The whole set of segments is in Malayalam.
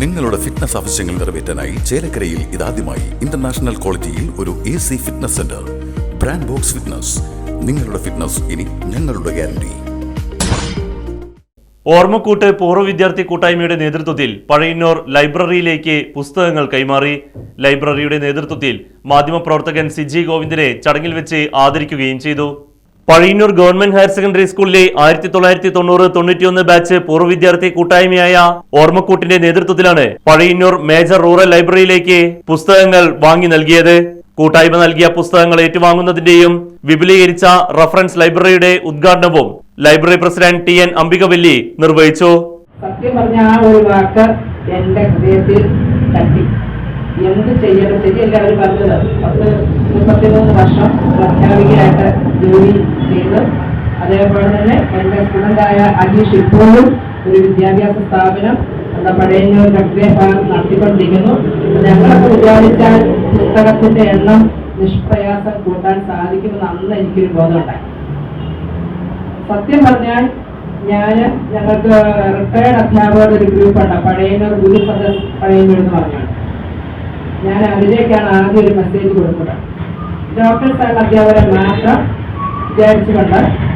നിങ്ങളുടെ ഫിറ്റ്നസ് ആവശ്യങ്ങൾ നിറവേറ്റാനായി ചേലക്കരയിൽ ഇതാദ്യമായി ഇന്റർനാഷണൽ ക്വാളിറ്റിയിൽ ഒരു A C fitness centre brand box fitness നിങ്ങളുടെ ഫിറ്റ്നസ് ഇനി ഞങ്ങളുടെ ഗ്യാരണ്ടി ഓർമ്മക്കൂട്ട് പൂർവ വിദ്യാർത്ഥി കൂട്ടായ്മയുടെ നേതൃത്വത്തിൽ പഴയന്നൂർ ലൈബ്രറിയിലേക്ക് പുസ്തകങ്ങൾ കൈമാറി. ലൈബ്രറിയുടെ നേതൃത്വത്തിൽ മാധ്യമപ്രവർത്തകൻ സിജി ഗോവിന്ദനെ ചടങ്ങിൽ വെച്ച് ആദരിക്കുകയും ചെയ്തു. പഴയന്നൂർ ഗവൺമെന്റ് ഹയർ സെക്കൻഡറി സ്കൂളിലെ ആയിരത്തി തൊള്ളായിരത്തി തൊണ്ണൂറ് തൊണ്ണൂറ്റിയൊന്ന് ബാച്ച് പൂർവ വിദ്യാർത്ഥി കൂട്ടായ്മയായ ഓർമ്മക്കൂട്ടിന്റെ നേതൃത്വത്തിലാണ് പഴയന്നൂർ മേജർ റൂറൽ ലൈബ്രറിയിലേക്ക് പുസ്തകങ്ങൾ വാങ്ങി നൽകിയത്. കൂട്ടായ്മ നൽകിയ പുസ്തകങ്ങൾ ഏറ്റുവാങ്ങുന്നതിന്റെയും വിപുലീകരിച്ച റഫറൻസ് ലൈബ്രറിയുടെ ഉദ്ഘാടനവും library president T N Ambikavalli നിർവഹിച്ചു. സത്യം പറഞ്ഞ ആ ഒരു വാക്ക് എന്റെ ഹൃദയത്തിൽ തട്ടി. എന്ത് ചെയ്യണം? ശരിയല്ല എല്ലാവരും പറഞ്ഞത്. പത്ത് മുപ്പത്തിമൂന്ന് വർഷം അധ്യാപികയായിട്ട് ജോലി അതേപോലെ തന്നെ എന്റെ സ്റ്റുഡന്റായ അജീഷ് ഇപ്പോഴും ഒരു വിദ്യാഭ്യാസ സ്ഥാപനം നമ്മുടെ പഴയന്നൂർ കട്ടിലെ ഭാഗം നടത്തിക്കൊണ്ടിരിക്കുന്നു. ഞങ്ങളൊക്കെ വിചാരിച്ചാൽ പുസ്തകത്തിന്റെ എണ്ണം നിഷ്പ്രയാസം കൂട്ടാൻ സാധിക്കുമെന്ന് അന്ന് എനിക്കൊരു ബോധമുണ്ടായി. സത്യം പറഞ്ഞാൽ ഞാൻ ഞങ്ങൾക്ക് റിട്ടയർഡ് അധ്യാപകരുടെ ഒരു ഗ്രൂപ്പുണ്ട് പഴയനൂർ ഗുരു സദസ് പഴയനൂർ എന്ന് പറഞ്ഞാണ്. ഞാൻ അതിലേക്കാണ് ആദ്യം ഒരു മെസ്സേജ് കൊടുക്കുന്നത്. ഡോക്ടർ സാർ അധ്യാപകരെ മാത്രം വിചാരിച്ചുകൊണ്ട്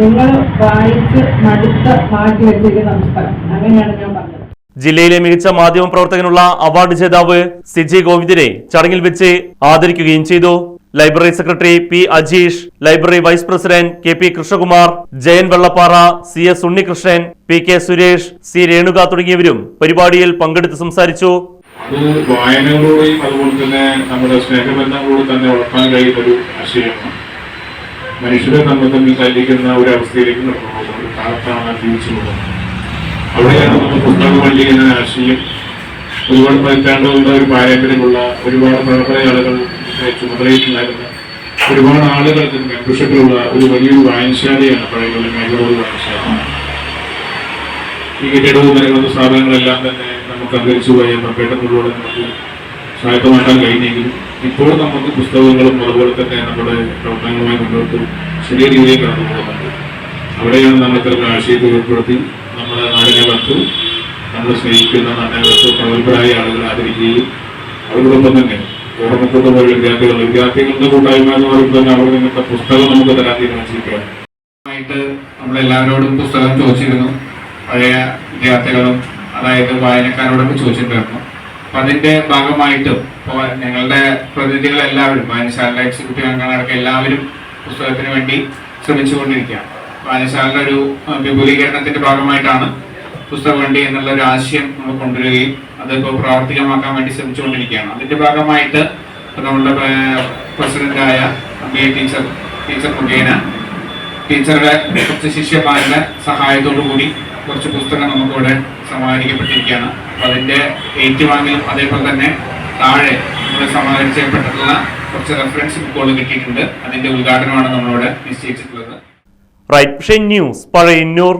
നിങ്ങൾ വായിച്ച് മടുത്ത് മാറ്റി വെച്ചിരിക്കുന്ന പുസ്തകം അങ്ങനെയാണ് ഞാൻ പറഞ്ഞത്. ജില്ലയിലെ മികച്ച മാധ്യമ പ്രവർത്തകനുള്ള അവാർഡ് ജേതാവ് സിജി ഗോവിന്ദിനെ ചടങ്ങിൽ വെച്ച് ആദരിക്കുകയും ചെയ്തു. Library secretary P Ajeesh library vice president K P Krishnakumar Jayan Vellappara C S Unnikrishnan P K Suresh C Renuka തുടങ്ങിയവരും പരിപാടിയിൽ പങ്കെടുത്ത് സംസാരിച്ചു. വായനകളോടെയും അതുപോലെ തന്നെ നമ്മുടെ സ്നേഹബന്ധങ്ങളോട് തന്നെ വളർത്താൻ കഴിയുന്ന ഒരു ആശയമാണ്. മനുഷ്യരെ നമ്മൾ തമ്മിൽ തല്ലിക്കുന്ന ഒരു അവസ്ഥയിലേക്ക് നടക്കുന്നത് ഒരു കാലത്താണ് ജീവിച്ചു പോകുന്നത്. അവിടെയാണ് നമ്മൾ പുസ്തക വള്ളി ആശയം ഒരുപാട് പതിറ്റാണ്ടുകളുടെ ഒരു പാരമ്പര്യമുള്ള ഒരുപാട് പ്രവർത്തന ആളുകൾ ചുമതലയിട്ടുണ്ടായിരുന്ന ഒരുപാട് ആളുകൾക്ക് മെമ്പർഷിപ്പിലുള്ള ഒരു വലിയൊരു വായനശാലയാണ് പഴയ മേഖലകൾ വായനശാല. ഈ കെട്ടിടവും നിലകൊള്ളുന്ന സ്ഥാപനങ്ങളെല്ലാം തന്നെ നമുക്ക് അന്തരിച്ചു പോയ പെട്ടെന്നുള്ള നമുക്ക് സ്വായത്തമാക്കാൻ കഴിഞ്ഞെങ്കിലും ഇപ്പോൾ നമുക്ക് പുസ്തകങ്ങളും അതുപോലെ തന്നെ നമ്മുടെ പ്രവർത്തനങ്ങളുമായി മുന്നോട്ട് ചെറിയ രീതിയിൽ കടന്നു പോകുന്നുണ്ട് അവിടെയാണ് നമ്മൾ ഇത്തരം ആശയത്തെ ഉൾപ്പെടുത്തി നമ്മുടെ നാടിനെ വസ്തു നമ്മൾ സ്നേഹിക്കുന്ന നാടിനെ വസ്തു പ്രഗത്ഭരായ ആളുകൾ ആദരിക്കുകയും അവരോടൊപ്പം തന്നെ ഓർമ്മപ്പെട്ട പോലെ വിദ്യാർത്ഥികൾ വിദ്യാർത്ഥികളുടെ കൂട്ടായ്മ എന്ന് പറയുമ്പോൾ തന്നെ അവിടെ നിങ്ങളുടെ പുസ്തകം നമുക്ക് തരാൻ തീരുമാനിച്ചിരിക്കുകയാണ്. നമ്മളെല്ലാവരോടും പുസ്തകം ചോദിച്ചിരുന്നു. പഴയ വിദ്യാർത്ഥികളും അതായത് വായനക്കാരോടൊക്കെ ചോദിച്ചിട്ടുണ്ടായിരുന്നു. അതിന്റെ ഭാഗമായിട്ടും ഇപ്പോൾ ഞങ്ങളുടെ പ്രതിനിധികൾ എല്ലാവരും വായനശാല എക്സിക്യൂട്ടീവ് അംഗങ്ങളടക്കം എല്ലാവരും പുസ്തകത്തിന് വേണ്ടി ശ്രമിച്ചുകൊണ്ടിരിക്കുകയാണ്. വായനശാലയുടെ ഒരു വിപുലീകരണത്തിന്റെ ഭാഗമായിട്ടാണ് പുസ്തക വണ്ടി എന്നുള്ള ഒരു ആശയം നമ്മൾ കൊണ്ടുവരികയും അതിപ്പോൾ പ്രാവർത്തികമാക്കാൻ വേണ്ടി ശ്രമിച്ചുകൊണ്ടിരിക്കുകയാണ്. അതിന്റെ ഭാഗമായിട്ട് നമ്മളുടെ ഏഹ്, പ്രസിഡന്റായ ബി എ. ടീച്ചർ ടീച്ചർ മുഖേന ടീച്ചറുടെ കുറച്ച് ശിഷ്യന്മാരുടെ സഹായത്തോടു കൂടി കുറച്ച് പുസ്തകം നമുക്കിവിടെ സമാഹരിക്കപ്പെട്ടിരിക്കുകയാണ്. അപ്പൊ അതിന്റെ ഏറ്റുവാങ്ങലും അതേപോലെ തന്നെ താഴെ നമ്മൾ സമാഹരിച്ചപ്പെട്ടിട്ടുള്ള കുറച്ച് റെഫറൻസ് ബുക്കുകൾ കിട്ടിയിട്ടുണ്ട്. അതിന്റെ ഉദ്ഘാടനമാണ് നമ്മളിവിടെ നിശ്ചയിച്ചിട്ടുള്ളത്. Right news Pazhayannur